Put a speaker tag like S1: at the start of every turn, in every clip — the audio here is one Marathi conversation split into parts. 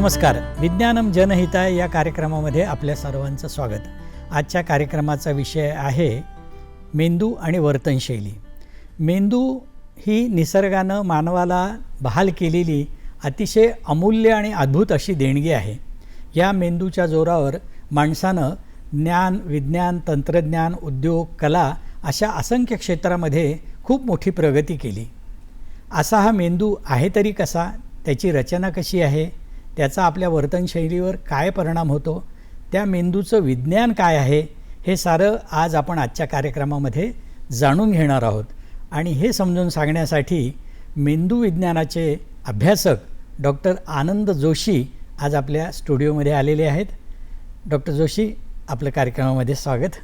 S1: नमस्कार. विज्ञानम जनहिताय या कार्यक्रमामध्ये आपल्या सर्वांचं स्वागत. आजच्या कार्यक्रमाचा विषय आहे मेंदू आणि वर्तनशैली मेंदू ही निसर्गानं मानवाला बहाल केलेली अतिशय अमूल्य आणि अद्भुत अशी देणगी आहे. या मेंदूच्या जोरावर माणसानं ज्ञान विज्ञान तंत्रज्ञान उद्योग कला अशा असंख्य क्षेत्रामध्ये खूप मोठी प्रगती केली. असा हा मेंदू आहे तरी कसा? त्याची रचना कशी आहे? त्याचा आपल्या वर्तनशैलीवर काय परिणाम होतो? त्या मेंदूचं विज्ञान काय आहे? हे सारं आज आपण आजच्या कार्यक्रमामध्ये जाणून घेणार आहोत. आणि हे समजून सांगण्यासाठी मेंदू विज्ञानाचे अभ्यासक डॉक्टर आनंद जोशी आज आपल्या स्टुडिओमध्ये आलेले आहेत. डॉक्टर जोशी आपलं कार्यक्रमामध्ये स्वागत.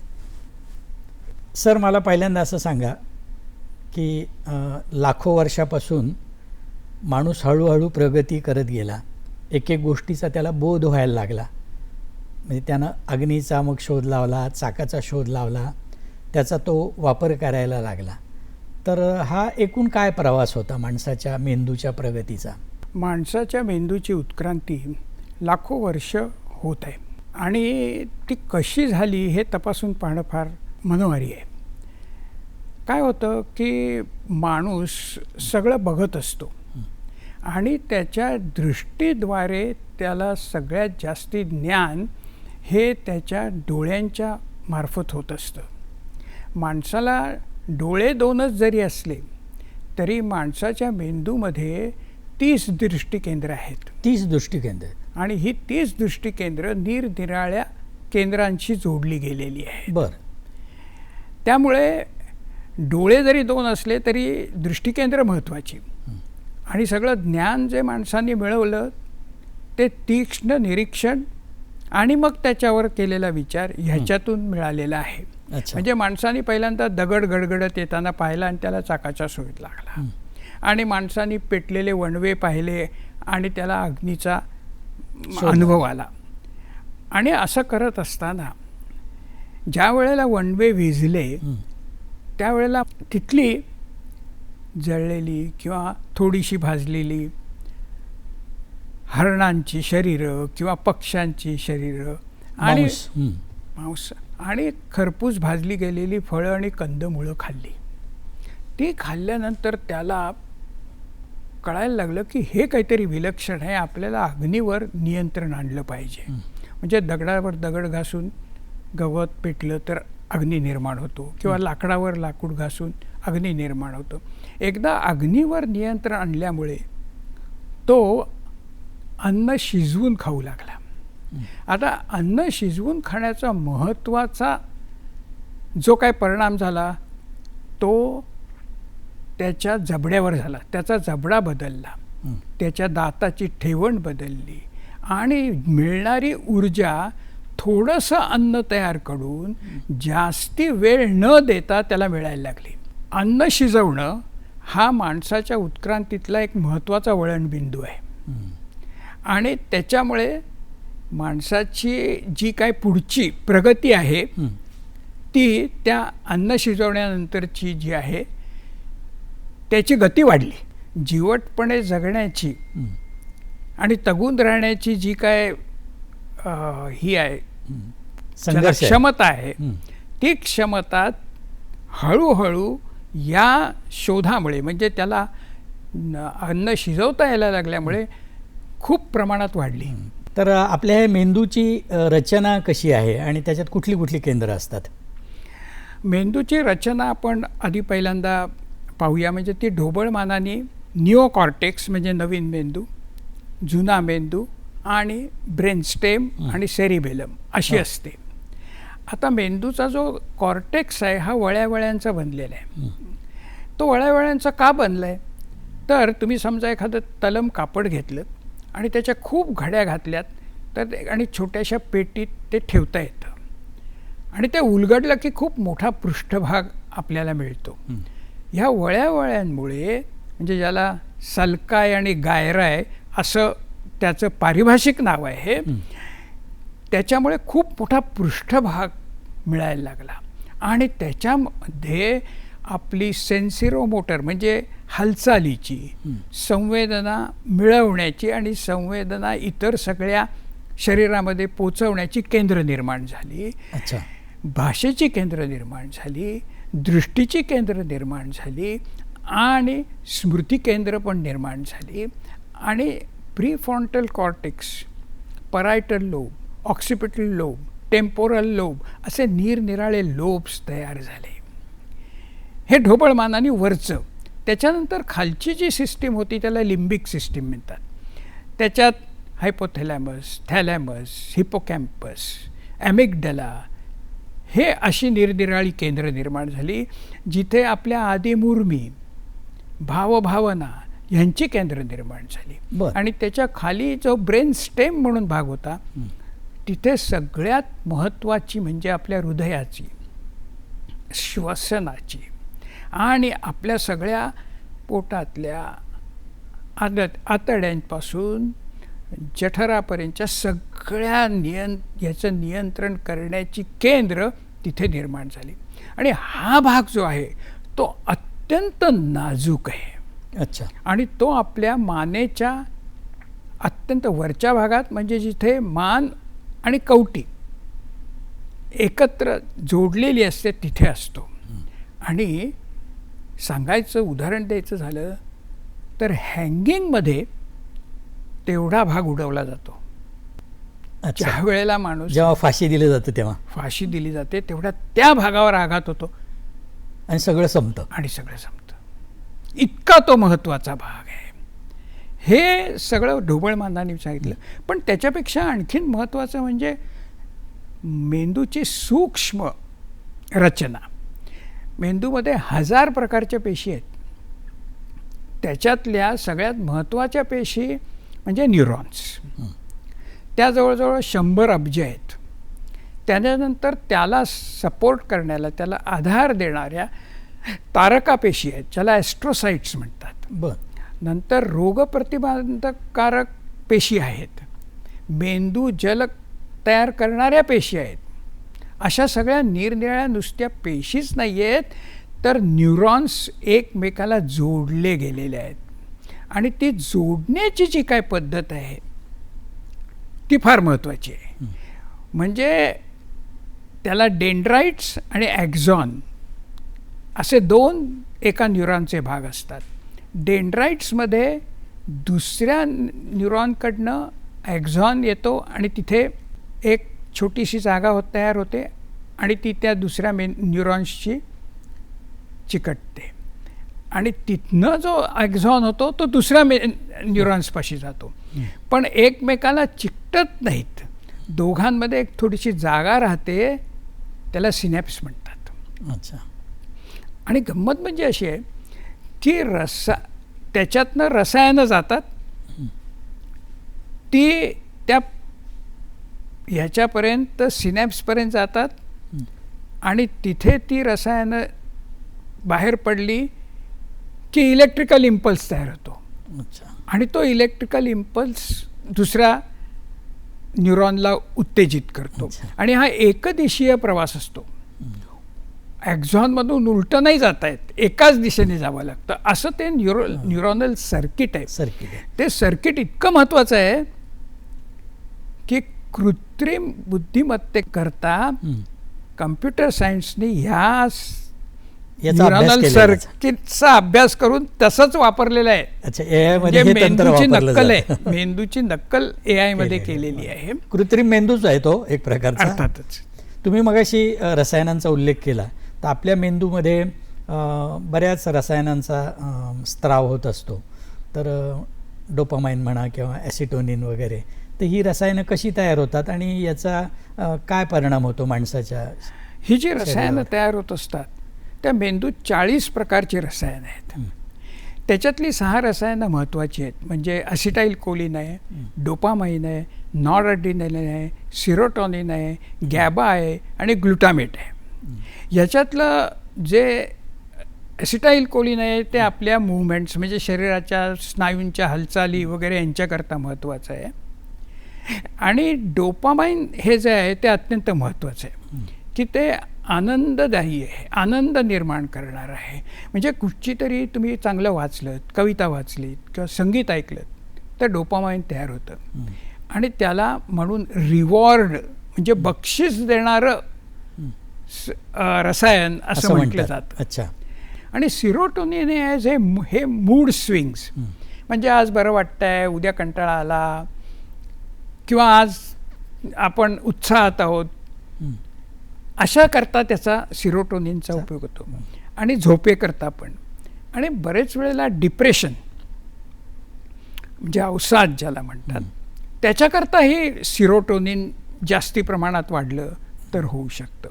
S1: सर मला पहिल्यांदा असं सांगा की लाखो वर्षापासून माणूस हळूहळू प्रगती करत गेला. एक एक गोष्टीचा त्याला बोध व्हायला लागला. म्हणजे त्यानं अग्नीचा मग शोध लावला चाकाचा शोध लावला त्याचा तो वापर करायला लागला. तर हा एकूण काय प्रवास होता माणसाच्या मेंदूच्या प्रगतीचा?
S2: माणसाच्या मेंदूची उत्क्रांती लाखो वर्ष होत आहे. आणि ती कशी झाली हे तपासून पाहणं फार मनोहारी आहे. काय होतं की माणूस सगळं बघत असतो. आणि त्याच्या दृष्टीद्वारे त्याला सगळ्यात जास्ती ज्ञान हे त्याच्या डोळ्यांच्या मार्फत होत असतं. माणसाला डोळे दोनच जरी असले तरी माणसाच्या मेंदूमध्ये तीस दृष्टिकेंद्र आहेत.
S1: तीच दृष्टिकेंद्र.
S2: आणि ही तीस दृष्टिकेंद्र निरनिराळ्या केंद्रांशी जोडली गेलेली आहे
S1: बर.
S2: त्यामुळे डोळे जरी दोन असले तरी दृष्टिकेंद्र महत्त्वाची. आणि सगळं ज्ञान जे माणसांनी मिळवलं ते तीक्ष्ण निरीक्षण आणि मग त्याच्यावर केलेला विचार ह्याच्यातून मिळालेला आहे. म्हणजे माणसाने पहिल्यांदा दगड गडगडत येताना पाहिला आणि त्याला चाकाचा शोध लागला. आणि माणसाने पेटलेले वणवे पाहिले आणि त्याला अग्नीचा अनुभव आला. आणि असं करत असताना ज्या वेळेला वणवे विझले. त्यावेळेला तिथली जळलेली किंवा थोडीशी भाजलेली हरणांची शरीरं किंवा पक्ष्यांची शरीरं आणि
S1: मांस.
S2: आणि खरपूस भाजली गेलेली फळं आणि कंदमुळं खाल्ली. ती खाल्ल्यानंतर त्याला कळायला लागलं की हे काहीतरी विलक्षण आहे. आपल्याला अग्नीवर नियंत्रण आणलं पाहिजे. म्हणजे दगडावर दगड घासून गवत पेटलं तर अग्नी निर्माण होतो किंवा लाकडावर लाकूड घासून अग्नी निर्माण होतो. एकदा अग्नीवर नियंत्रण आणल्यामुळे तो अन्न शिजवून खाऊ लागला. आता अन्न शिजवून खाण्याचा महत्त्वाचा जो काय परिणाम झाला तो त्याच्या जबड्यावर झाला. त्याचा जबडा बदलला. त्याच्या दाताची ठेवण बदलली. आणि मिळणारी ऊर्जा थोडंसं अन्न तयार करून जास्ती वेळ न देता त्याला मिळायला लागली. अन्न शिजवणं हा माणसाच्या उत्क्रांतीतला एक महत्त्वाचा वळणबिंदू आहे. आणि त्याच्यामुळे माणसाची जी काय पुढची प्रगती आहे. ती त्या अन्न शिजवण्यानंतरची जी आहे त्याची गती वाढली जीवटपणे जगण्याची. आणि तगून राहण्याची जी काय ही आहे. क्षमता आहे. ती क्षमता हळूहळू या शोधामुळे म्हणजे त्याला अन्न शिजवता यायला लागल्यामुळे खूप प्रमाणात वाढली.
S1: तर आपल्या मेंदूची रचना कशी आहे आणि त्याच्यात कुठली कुठली केंद्र असतात?
S2: मेंदूची रचना आपण आधी पहिल्यांदा पाहूया. म्हणजे ती ढोबळ मानाने निओकॉर्टेक्स म्हणजे नवीन मेंदू जुना मेंदू आणि ब्रेनस्टेम आणि सेरिबेलम अशी असते. आता मेंदूचा जो कॉर्टेक्स आहे हा वळ्यावळ्यांचा बनलेला आहे. तो वळ्यावळ्यांचा का बनला आहे तर तुम्ही समजा एखादं तलम कापड घेतलं आणि त्याच्या खूप घड्या घातल्यात तर आणि छोट्याशा पेटीत ते ठेवता येतं. आणि ते उलगडलं की खूप मोठा पृष्ठभाग आपल्याला मिळतो. ह्या वळ्यावळ्यांमुळे म्हणजे ज्याला सलकाय आणि गायराय असं त्याचं पारिभाषिक नाव आहे त्याच्यामुळे खूप मोठा पृष्ठभाग मिळायला लागला. आणि त्याच्यामध्ये आपली सेन्सिरोमोटर म्हणजे हालचालीची संवेदना मिळवण्याची आणि संवेदना इतर सगळ्या शरीरामध्ये पोचवण्याची केंद्र निर्माण झाली.
S1: अच्छा.
S2: भाषेची केंद्र निर्माण झाली दृष्टीची केंद्र निर्माण झाली आणि स्मृती केंद्र पण निर्माण झाली. आणि prefrontal cortex parietal lobe occipital lobe temporal lobe असे निरनिराळे लोब्स तयार झाले. हे ढोबळमानाने वरचं. त्याच्यानंतर खालची जी सिस्टीम होती त्याला लिम्बिक सिस्टीम म्हणतात. त्याच्यात हायपोथॅलॅमस थॅलॅमस हिपोकॅम्पस ॲमिगडला हे अशी निरनिराळी केंद्र निर्माण झाली जिथे आपल्या आदिमुर्मी भावभावना ह्यांची केंद्र निर्माण झाली. आणि त्याच्याखाली जो ब्रेन स्टेम म्हणून भाग होता तिथे सगळ्यात महत्त्वाची म्हणजे आपल्या हृदयाची श्वसनाची आणि आपल्या सगळ्या पोटातल्या आदत आतड्यांपासून जठरापर्यंतच्या सगळ्या नियं याचं नियंत्रण करण्याची केंद्र तिथे निर्माण झाली. आणि हा भाग जो आहे तो अत्यंत नाजूक आहे.
S1: अच्छा.
S2: आणि तो आपल्या मानेच्या अत्यंत वरच्या भागात म्हणजे जिथे मान आणि कवटी. एकत्र जोडलेली असते तिथे असतो. आणि सांगायचं उदाहरण द्यायचं झालं तर हँगिंगमध्ये तेवढा भाग उडवला जातो.
S1: अच्छा.
S2: ज्या वेळेला माणूस
S1: जेव्हा फाशी दिली जाते तेव्हा.
S2: फाशी दिली जाते तेवढा त्या भागावर आघात होतो.
S1: आणि सगळं संपतं.
S2: आणि सगळं संपतं. इतका तो महत्त्वाचा भाग. हे सगळं ढोबळ मानाने सांगितलं. पण त्याच्यापेक्षा आणखीन महत्त्वाचं म्हणजे मेंदूची सूक्ष्म रचना. मेंदूमध्ये हजार प्रकारच्या पेशी आहेत. त्याच्यातल्या सगळ्यात महत्त्वाच्या पेशी म्हणजे न्यूरॉन्स. त्या जवळजवळ शंभर अब्ज आहेत. त्याच्यानंतर त्याला सपोर्ट करण्याला त्याला आधार देणाऱ्या तारका पेशी आहेत ज्याला ॲस्ट्रोसाइट्स म्हणतात.
S1: बर.
S2: नंतर रोगप्रतिबंधकारक पेशी आहेत. मेंदू जल तयार करणाऱ्या पेशी आहेत. अशा सगळ्या निरनिराळ्या नुसत्या पेशीच नाही आहेत तर न्यूरॉन्स एकमेकाला जोडले गेलेले आहेत. आणि ती जोडण्याची जी काय पद्धत आहे ती फार महत्त्वाची आहे. म्हणजे त्याला डेंड्राइट्स आणि ॲक्झॉन असे दोन एका न्यूरॉनचे भाग असतात. डेंड्राइट्समध्ये दुसऱ्या न्यूरॉनकडनं ॲक्झॉन येतो आणि तिथे एक छोटीशी जागा होत तयार होते आणि ती त्या दुसऱ्या मेन न्यूरॉन्सची चिकटते. आणि तिथनं जो ॲक्झॉन होतो तो दुसऱ्या मे न्यूरॉन्सपाशी जातो. पण एकमेकाला चिकटत नाहीत. दोघांमध्ये एक थोडीशी जागा राहते त्याला सिनॅप्स म्हणतात.
S1: अच्छा.
S2: आणि गंमत म्हणजे अशी आहे की रसा त्याच्यातनं रसायनं जातात ती त्या ह्याच्यापर्यंत सिनॅप्सपर्यंत जातात आणि तिथे ती रसायनं बाहेर पडली की इलेक्ट्रिकल इम्पल्स तयार होतो.
S1: अच्छा.
S2: आणि तो इलेक्ट्रिकल इम्पल्स दुसऱ्या न्यूरॉनला उत्तेजित करतो. आणि हा एकदिशीय प्रवास असतो. ॲक्झॉनमधून उलटं नाही जाता येत एकाच दिशेने जावं लागतं. असं ते न्यूरो न्यूरॉनल सर्किट आहे.
S1: सर्किट
S2: ते सर्किट इतकं महत्त्वाचं आहे की कृत्रिम बुद्धिमत्तेकरता. कम्प्युटर सायन्सने ह्या न्यूरॉनल. सर्किटचा अभ्यास करून तसंच वापरलेलं आहे. म्हणजे
S1: मध्ये तंत्र
S2: मेंदूची नक्कल. आहे. मेंदूची नक्कल ए आयमध्ये
S1: केलेली
S2: आहे.
S1: कृत्रिम मेंदूच आहे तो एक प्रकारचा.
S2: अर्थातच.
S1: तुम्ही मगाशी रसायनांचा उल्लेख केला. तर आपल्या मेंदूमध्ये बऱ्याच रसायनांचा स्त्राव होत असतो. तर डोपामाइन म्हणा किंवा ॲसिटोनिन वगैरे. तर ही रसायनं कशी तयार होतात आणि याचा काय परिणाम होतो माणसाच्या
S2: ही जी रसायनं. तयार होत असतात त्या मेंदूत चाळीस प्रकारची रसायनं आहेत. त्याच्यातली सहा रसायनं महत्त्वाची आहेत. म्हणजे असिटाईल कोलिन आहे डोपामाइन आहे नॉर अड्रिनलिन आहे सिरोटॉनिन आहे गॅबा आहे आणि ग्लुटामेट आहे. याच्यातलं जे ॲसिटाईल कोलिन आहे ते आपल्या मुवमेंट्स म्हणजे शरीराच्या स्नायूंच्या हालचाली वगैरे यांच्याकरता महत्त्वाचं आहे. आणि डोपामाइन हे जे आहे ते अत्यंत महत्त्वाचं आहे. की ते आनंददायी आहे आनंद निर्माण करणार आहे. म्हणजे कुठची तरी तुम्ही चांगलं वाचलं कविता वाचलीत किंवा संगीत ऐकलं तर डोपामाइन तयार होतं. आणि त्याला म्हणून रिवॉर्ड म्हणजे बक्षीस देणारं रसायन असं म्हटलं. जातं.
S1: अच्छा.
S2: आणि सिरोटोनिन हे जे हे मूड स्विंग्स
S1: हं.
S2: म्हणजे आज बरं वाटतंय उद्या कंटाळा आला किंवा आज आपण उत्साहात आहोत.
S1: हं.
S2: अशा करता त्याचा सिरोटोनिनचा उपयोग होतो. आणि झोपेकरता पण. आणि बरेच वेळेला डिप्रेशन म्हणजे अवसाद ज्याला म्हणतात त्याच्याकरता हे सिरोटोनिन जास्ती प्रमाणात वाढलं तर होऊ शकतं.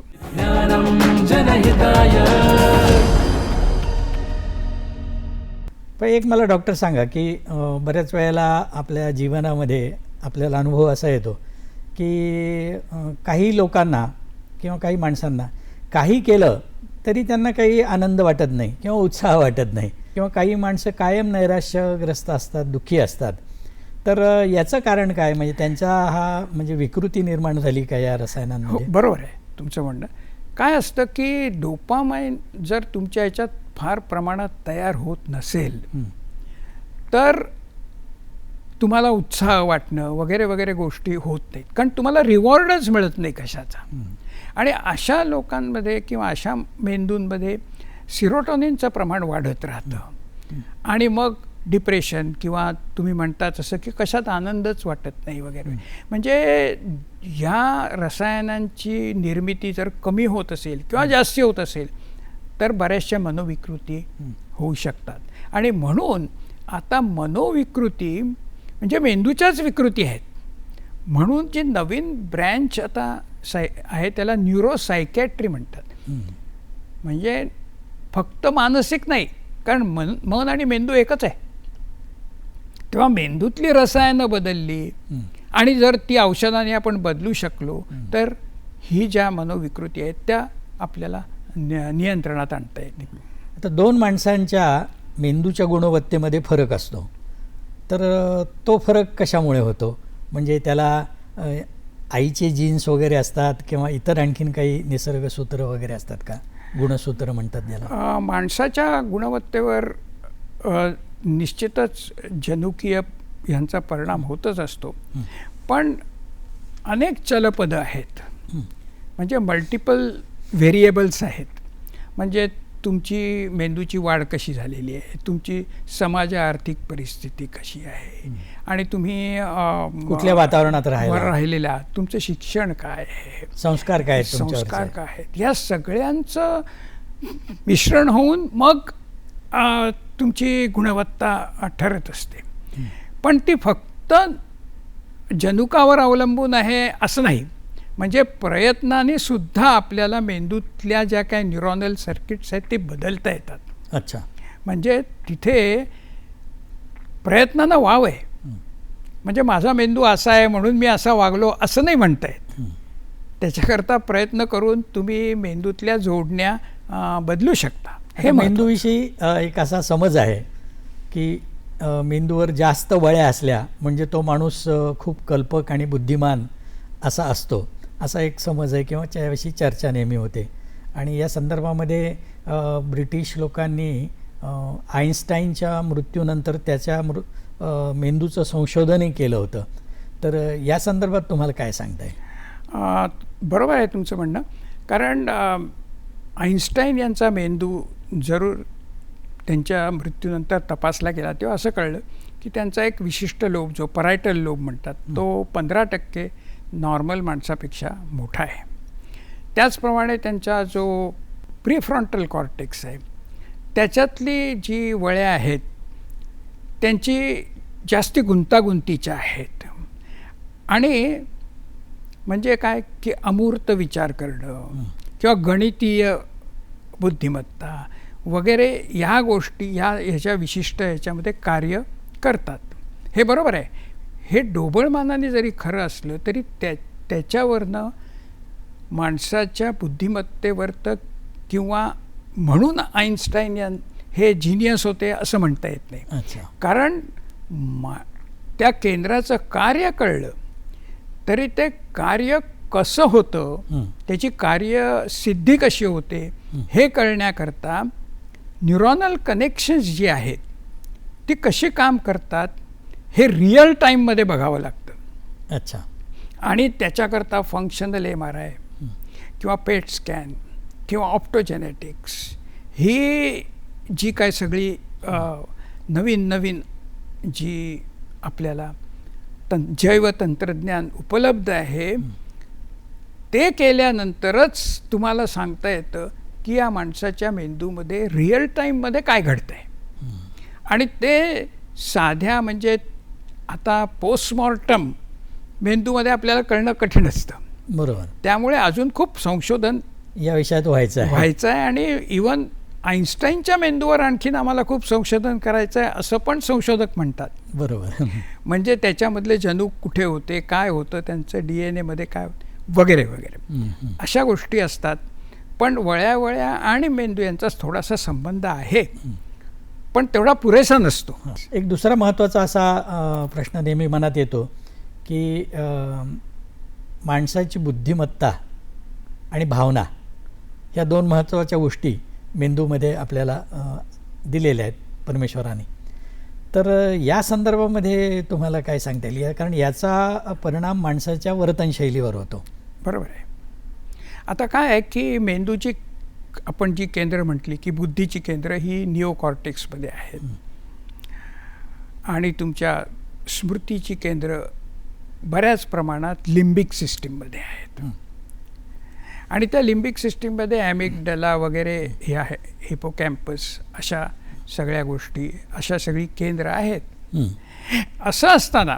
S1: पण एक मला डॉक्टर सांगा की बऱ्याच वेळेला आपल्या जीवनामध्ये आपल्याला अनुभव असा येतो की काही लोकांना किंवा काही माणसांना काही केलं तरी त्यांना काही आनंद वाटत नाही किंवा उत्साह वाटत नाही किंवा काही माणसं कायम नैराश्यग्रस्त असतात दुःखी असतात. तर याचं कारण काय? म्हणजे त्यांचा हा म्हणजे विकृती निर्माण झाली का या
S2: हो
S1: रसायनांमध्ये
S2: बरोबर आहे. तुमचं म्हणणं. काय असतं की डोपामाइन जर तुमच्या ह्याच्यात फार प्रमाणात तयार होत नसेल. तर तुम्हाला उत्साह वाटणं वगैरे वगैरे गोष्टी होत नाहीत. कारण तुम्हाला रिवॉर्डच मिळत नाही कशाचा. आणि अशा लोकांमध्ये किंवा अशा मेंदूंमध्ये सिरोटॉनिनचं प्रमाण वाढत राहतं. आणि मग डिप्रेशन किंवा तुम्ही म्हणता तसं की कशात आनंदच वाटत नाही वगैरे. म्हणजे ह्या रसायनांची निर्मिती जर कमी होत असेल किंवा जास्ती होत असेल तर बऱ्याचशा मनोविकृती. होऊ शकतात. आणि म्हणून आता मनोविकृती म्हणजे मेंदूच्याच विकृती आहेत. म्हणून जी नवीन ब्रँच आता साय आहे त्याला न्यूरोसायकॅट्री म्हणतात. म्हणजे फक्त मानसिक नाही कारण मन मन आणि मेंदू एकच आहे. तेव्हा मेंदूतली रसायनं बदलली. आणि जर ती औषधाने आपण बदलू शकलो तर ही ज्या मनोविकृती आहेत त्या आपल्याला नियंत्रणात आणता येतील.
S1: आता दोन माणसांच्या मेंदूच्या गुणवत्तेमध्ये फरक असतो. तर तो फरक कशामुळे होतो? म्हणजे त्याला आईचे जीन्स वगैरे असतात किंवा इतर आणखीन काही निसर्गसूत्र वगैरे असतात का? गुणसूत्र म्हणतात ज्याला.
S2: माणसाच्या गुणवत्तेवर निश्चितच जनुकीय ह्यांचा परिणाम होतच असतो. पण अनेक चलपदं आहेत. म्हणजे मल्टिपल व्हेरिएबल्स आहेत. म्हणजे तुमची मेंदूची वाढ कशी झालेली आहे? तुमची समाज आर्थिक परिस्थिती कशी आहे? आणि तुम्ही
S1: कुठल्या वातावरणात
S2: राहिलेला आहात. तुमचं शिक्षण काय आहे?
S1: संस्कार काय
S2: संस्कार? काय आहेत? या सगळ्यांचं मिश्रण होऊन मग तुमची गुणवत्ता ठरत असते. पण ती फक्त जनुकावर अवलंबून आहे असं नाही. म्हणजे प्रयत्नाने सुद्धा आपल्याला मेंदूतल्या ज्या काही न्यूरॉनल सर्किट्स आहेत ते बदलता येतात.
S1: अच्छा.
S2: म्हणजे तिथे प्रयत्नानं वाव आहे. म्हणजे माझा मेंदू असा आहे म्हणून मी असा वागलो असं नाही म्हणता येत. त्याच्याकरता प्रयत्न करून तुम्ही मेंदूतल्या जोडण्या बदलू शकता.
S1: हे
S2: मेंदू
S1: मेंदूविषयी एक असा समज आहे की मेंदूवर जास्त वळ्या असल्या म्हणजे तो माणूस खूप कल्पक आणि बुद्धिमान असा असतो. असा एक समज आहे किंवा त्याविषयी चर्चा नेहमी होते. आणि या संदर्भामध्ये ब्रिटिश लोकांनी आईन्स्टाईनच्या मृत्यूनंतर त्याच्या मृ मेंदूचं संशोधनही केलं होतं. तर या संदर्भात तुम्हाला काय सांगताय?
S2: बरोबर आहे तुमचं म्हणणं. कारण आईन्स्टाईन यांचा मेंदू जरूर त्यांच्या मृत्यूनंतर तपासला गेला तेव्हा असं कळलं की त्यांचा एक विशिष्ट लोब जो परायटल लोब म्हणतात तो पंधरा टक्के नॉर्मल माणसापेक्षा मोठा आहे. त्याचप्रमाणे त्यांचा जो प्रीफ्रॉन्टल कॉर्टेक्स आहे त्याच्यातली जी वळ्या आहेत त्यांची जास्ती गुंतागुंतीच्या आहेत. आणि म्हणजे काय की अमूर्त विचार करणं किंवा गणितीय बुद्धिमत्ता वगैरे ह्या गोष्टी ह्या ह्याच्या विशिष्ट ह्याच्यामध्ये कार्य करतात. हे बरोबर आहे. हे ढोबळमानाने जरी खरं असलं तरी त्या त्याच्यावरनं माणसाच्या बुद्धिमत्तेवर तर किंवा म्हणून आईन्स्टाईन या हे जिनियस होते असं म्हणता येत नाही.
S1: अच्छा.
S2: कारण मा त्या केंद्राचं कार्य कळलं तरी ते कार्य कसं होतं. त्याची कार्यसिद्धी कशी होते हे कळण्याकरता न्यूरॉनल कनेक्शन्स जी आहेत ती कशी काम करतात हे रिअल टाईममध्ये बघावं लागतं.
S1: अच्छा.
S2: आणि त्याच्याकरता फंक्शनल एम आर आय किंवा पेट स्कॅन किंवा ऑप्टोजेनेटिक्स ही जी काय सगळी नवीन नवीन जी आपल्याला तं जैवतंत्रज्ञान उपलब्ध आहे ते केल्यानंतरच तुम्हाला सांगता येतं की या माणसाच्या मेंदूमध्ये रिअल टाईममध्ये काय घडतं आहे आणि ते साध्या म्हणजे आता पोस्टमॉर्टम मेंदूमध्ये आपल्याला कळणं कठीण असतं.
S1: बरोबर.
S2: त्यामुळे अजून खूप संशोधन
S1: या विषयात व्हायचं आहे.
S2: व्हायचं आहे आणि इवन आईन्स्टाईनच्या मेंदूवर आणखीन आम्हाला खूप संशोधन करायचं आहे असं पण संशोधक म्हणतात.
S1: बरोबर.
S2: म्हणजे त्याच्यामधले जनुक कुठे होते काय होतं त्यांचं डी एन एमध्ये काय होतं वगैरे वगैरे. अशा गोष्टी असतात. पण वळ्या वळ्या आणि मेंदू यांचा थोडासा संबंध आहे. पण तेवढा पुरेसा नसतो.
S1: एक दुसरा महत्त्वाचा असा प्रश्न नेहमी मनात येतो की माणसाची बुद्धिमत्ता आणि भावना या दोन महत्त्वाच्या गोष्टी मेंदूमध्ये आपल्याला दिलेल्या आहेत परमेश्वराने. तर या संदर्भामध्ये तुम्हाला काय सांगता येईल? या- कारण याचा परिणाम माणसाच्या वर्तनशैलीवर होतो.
S2: बरोबर आहे. आता काय आहे की मेंदूची आपण जी केंद्र म्हटली की बुद्धीची केंद्र ही निओकॉर्टेक्समध्ये आहेत. आणि तुमच्या स्मृतीची केंद्र बऱ्याच प्रमाणात लिंबिक सिस्टीममध्ये आहेत. आणि त्या लिंबिक सिस्टीममध्ये ॲमिगडला वगैरे हे आहे हिपोकॅम्पस अशा सगळ्या गोष्टी अशा सगळी केंद्र आहेत. असं असताना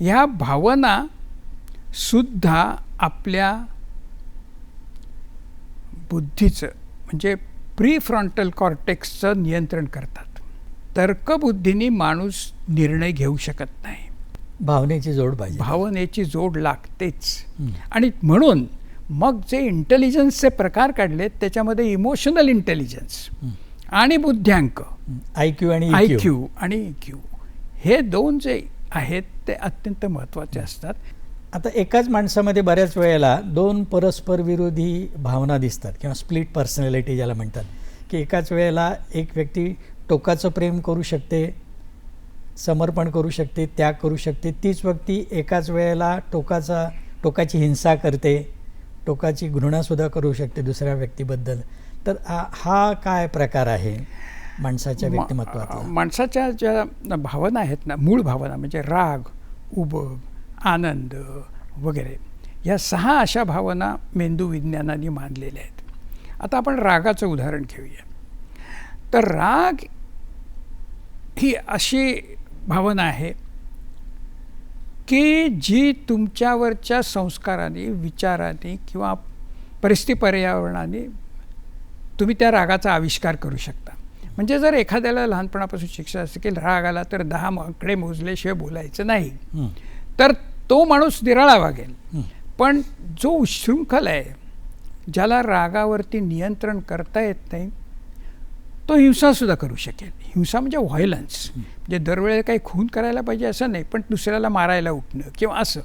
S2: ह्या भावना सुद्धा आपल्या बुद्धीचं म्हणजे प्री फ्रंटल कॉर्टेक्सचं नियंत्रण करतात. तर्कबुद्धीने माणूस निर्णय घेऊ शकत नाही.
S1: भावनेची जोड पाहिजे.
S2: भावनेची जोड लागतेच. आणि म्हणून मग जे इंटेलिजन्सचे प्रकार काढलेत त्याच्यामध्ये इमोशनल इंटेलिजन्स. आणि बुद्ध्यांक
S1: आय क्यू आणि
S2: आय
S1: EQ.
S2: क्यू आणि क्यू हे दोन जे आहेत ते अत्यंत महत्त्वाचे असतात.
S1: आता एकाच माणसामध्ये बऱ्याच वेळेला दोन परस्पर विरोधी भावना दिसतात किंवा स्प्लिट पर्सनॅलिटी ज्याला म्हणतात. की एकाच वेळेला एक व्यक्ती टोकाचं प्रेम करू शकते समर्पण करू शकते त्याग करू शकते तीच व्यक्ती एकाच वेळेला टोकाचा टोकाची हिंसा करते टोकाची घृणासुद्धा करू शकते दुसऱ्या व्यक्तीबद्दल. तर हा- काय प्रकार आहे माणसाच्या व्यक्तिमत्वातला?
S2: माणसाच्या ज्या भावना आहेत ना मूळ भावना म्हणजे राग उबग आनंद वगैरे. या सहा अशा भावना मेंदू विज्ञानाने मानलेल्या आहेत. आता आपण रागाचं उदाहरण घेऊया. तर राग ही अशी भावना आहे की जी तुमच्यावरच्या संस्काराने विचाराने किंवा परिस्थिती पर्यावरणाने तुम्ही त्या रागाचा आविष्कार करू शकता. म्हणजे जर एखाद्याला लहानपणापासून शिक्षा असते की राग आला तर दहा आकडे मोजल्याशिवाय बोलायचं नाही. तर तो माणूस निराळा वागेल. पण जो उशृंखल आहे ज्याला रागावरती नियंत्रण करता येत नाही तो हिंसासुद्धा करू शकेल. हिंसा म्हणजे व्हायलन्स. म्हणजे दरवेळेला काही खून करायला पाहिजे असं नाही पण दुसऱ्याला मारायला उठणं किंवा असं.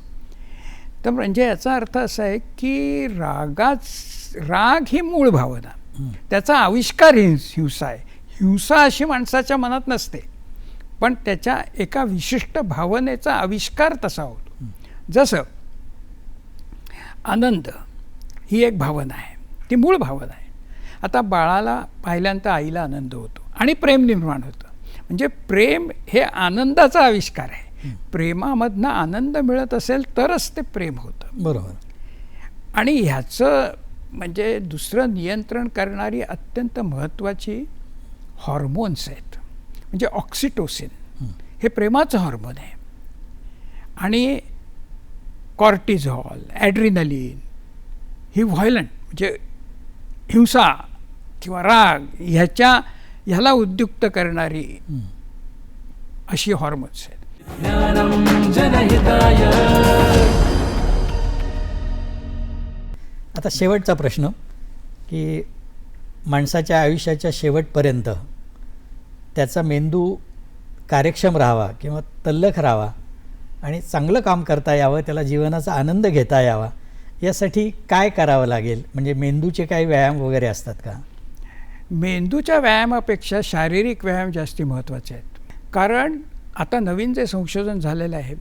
S2: तर म्हणजे याचा अर्थ असा आहे की रागाच राग ही मूळ भावना. त्याचा आविष्कार हिंस हिंसा आहे. हिंसा अशी माणसाच्या मनात नसते. पण त्याच्या एका विशिष्ट भावनेचा आविष्कार तसा होतो. जसं आनंद ही एक भावना आहे ती मूळ भावना आहे. आता बाळाला पाहिल्यानंतर आईला आनंद होतो आणि प्रेम निर्माण होतं. म्हणजे प्रेम हे आनंदाचा आविष्कार आहे. प्रेमामधनं आनंद मिळत असेल तरच ते प्रेम होतं.
S1: बरोबर.
S2: आणि ह्याचं म्हणजे दुसरं नियंत्रण करणारी अत्यंत महत्त्वाची हॉर्मोन्स आहेत. म्हणजे ऑक्सिटोसिन हे प्रेमाचं हॉर्मोन आहे. आणि कॉर्टिझॉल ॲड्रिनलिन ही व्हायलंट म्हणजे हिंसा किंवा राग ह्याच्या ह्याला उद्युक्त करणारी अशी हॉर्मोन्स आहेत.
S1: आता शेवटचा प्रश्न की माणसाच्या आयुष्याच्या शेवटपर्यंत त्याचा मेंदू कार्यक्षम राहावा किंवा तल्लख राहावा आणि चांगलं काम करता यावं त्याला जीवनाचा आनंद घेता यावा यासाठी काय करावं लागेल? म्हणजे मेंदूचे काही व्यायाम वगैरे असतात का?
S2: मेंदूच्या व्यायामापेक्षा शारीरिक व्यायाम जास्ती महत्त्वाचे आहेत. कारण आता नवीन जे संशोधन झालेलं आहे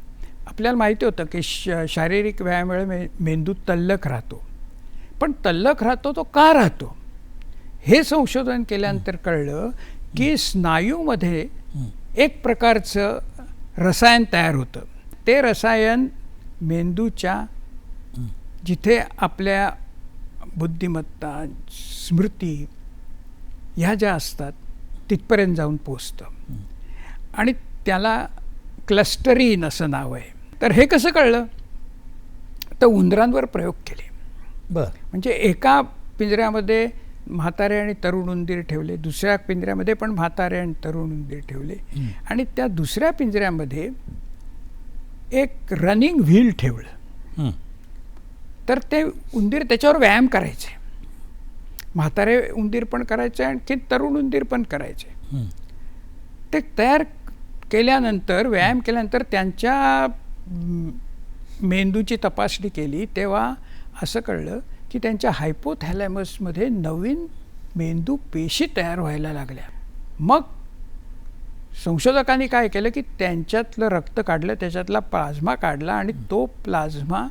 S2: आपल्याला माहिती होतं की श शारीरिक व्यायामामुळे मे मेंदू तल्लख राहतो. पण तल्लख राहतो तो का राहतो? हे संशोधन केल्यानंतर कळलं की स्नायूमध्ये एक प्रकारचं रसायन तयार होतं. ते रसायन मेंदूच्या जिथे आपल्या बुद्धिमत्ता स्मृती ह्या ज्या असतात तिथपर्यंत जाऊन पोचतं आणि त्याला क्लस्टरीन असं नाव आहे. तर हे कसं कळलं? तर उंदरांवर प्रयोग केले.
S1: बरं.
S2: म्हणजे एका पिंजऱ्यामध्ये म्हातारे आणि तरुण उंदीर ठेवले. दुसऱ्या पिंजऱ्यामध्ये पण म्हातारे आणि तरुण उंदीर ठेवले. आणि त्या दुसऱ्या पिंजऱ्यामध्ये एक रनिंग व्हील ठेवलं. तर ते उंदीर त्याच्यावर व्यायाम करायचे. म्हातारे उंदीर पण करायचे आणखी तरुण उंदीर पण करायचे. ते तयार केल्यानंतर व्यायाम केल्यानंतर त्यांच्या मेंदूची तपासणी केली तेव्हा असं कळलं की त्यांच्या हायपोथॅलॅमसमध्ये नवीन मेंदू पेशी तयार व्हायला लागल्या. मग संशोधकांनी काय केलं की त्यांच्यातलं रक्त काढलं त्याच्यातला प्लाझ्मा काढला आणि तो प्लाझ्मा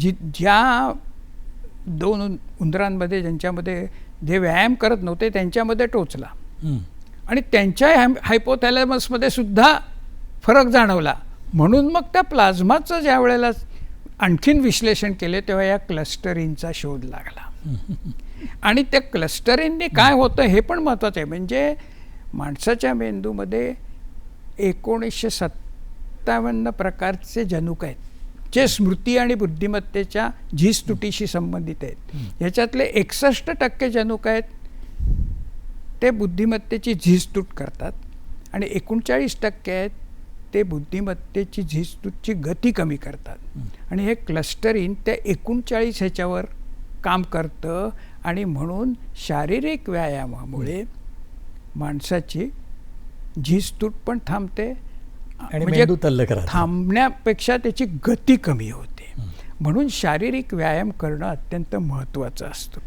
S2: जी ज्या दोन उंदरांमध्ये ज्यांच्यामध्ये जे व्यायाम करत नव्हते त्यांच्यामध्ये टोचला. आणि त्यांच्या हॅम- हायपोथॅलॅमसमध्ये सुद्धा फरक जाणवला. म्हणून मग त्या प्लाझ्माचं ज्या वेळेला आणखीन विश्लेषण केले तेव्हा या क्लस्टरिनचा शोध लागला. आणि त्या क्लस्टरिनने काय होतं हे पण महत्त्वाचं आहे. म्हणजे माणसाच्या मेंदूमध्ये एकोणीसशे सत्तावन्न प्रकारचे जनुक आहेत जे स्मृती आणि बुद्धिमत्तेच्या तुटीशी संबंधित आहेत. ह्याच्यातले एकसष्ट टक्के जनुक आहेत ते बुद्धिमत्तेची झीजतूट करतात. आणि एकोणचाळीस टक्के आहेत ते बुद्धिमत्तेची झीजतूटची गती कमी करतात. आणि हे क्लस्टरिन त्या एकोणचाळीस ह्याच्यावर काम करतं आणि म्हणून शारीरिक व्यायामामुळे माणसाची झीजतूट पण थांबते.
S1: राहतो.
S2: थांबण्यापेक्षा त्याची गती कमी होते. म्हणून शारीरिक व्यायाम करणं अत्यंत महत्त्वाचं असतं.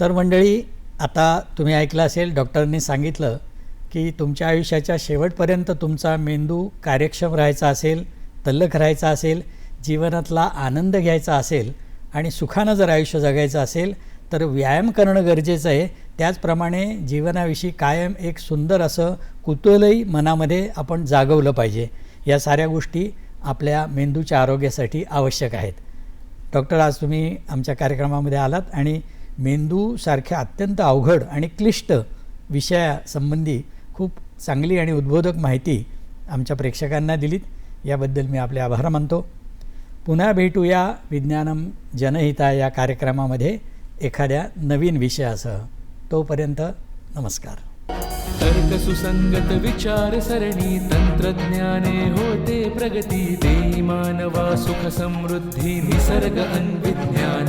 S1: तर मंडळी आता तुम्ही ऐकलं असेल डॉक्टरांनी सांगितलं की तुमच्या आयुष्याच्या शेवटपर्यंत तुमचा मेंदू कार्यक्षम राहायचा असेल तल्लख राहायचा असेल जीवनातला आनंद घ्यायचा असेल आणि सुखानं जर आयुष्य जगायचं असेल तर व्यायाम करणं गरजेचं आहे. त्याचप्रमाणे जीवनाविषयी कायम एक सुंदर असं कुतूहलही मनामध्ये आपण जागवलं पाहिजे. या साऱ्या गोष्टी आपल्या मेंदूच्या आरोग्यासाठी आवश्यक आहेत. डॉक्टर आज तुम्ही आमच्या कार्यक्रमामध्ये आलात आणि मेंदूसारख्या अत्यंत अवघड आणि क्लिष्ट विषयासंबंधी खूप चांगली आणि उद्बोधक माहिती आमच्या प्रेक्षकांना दिलीत. याबद्दल मी आपले आभार मानतो. पुन्हा भेटूया विज्ञानम जनहिता या कार्यक्रमामध्ये एखाद्या नवीन विषयासह. तोपर्यंत नमस्कार.
S3: तर्क सुसंगत विचार सरणी तंत्रज्ञाने होते प्रगती देई मानवा सुख समृद्धी निसर्ग अन्विज्ञान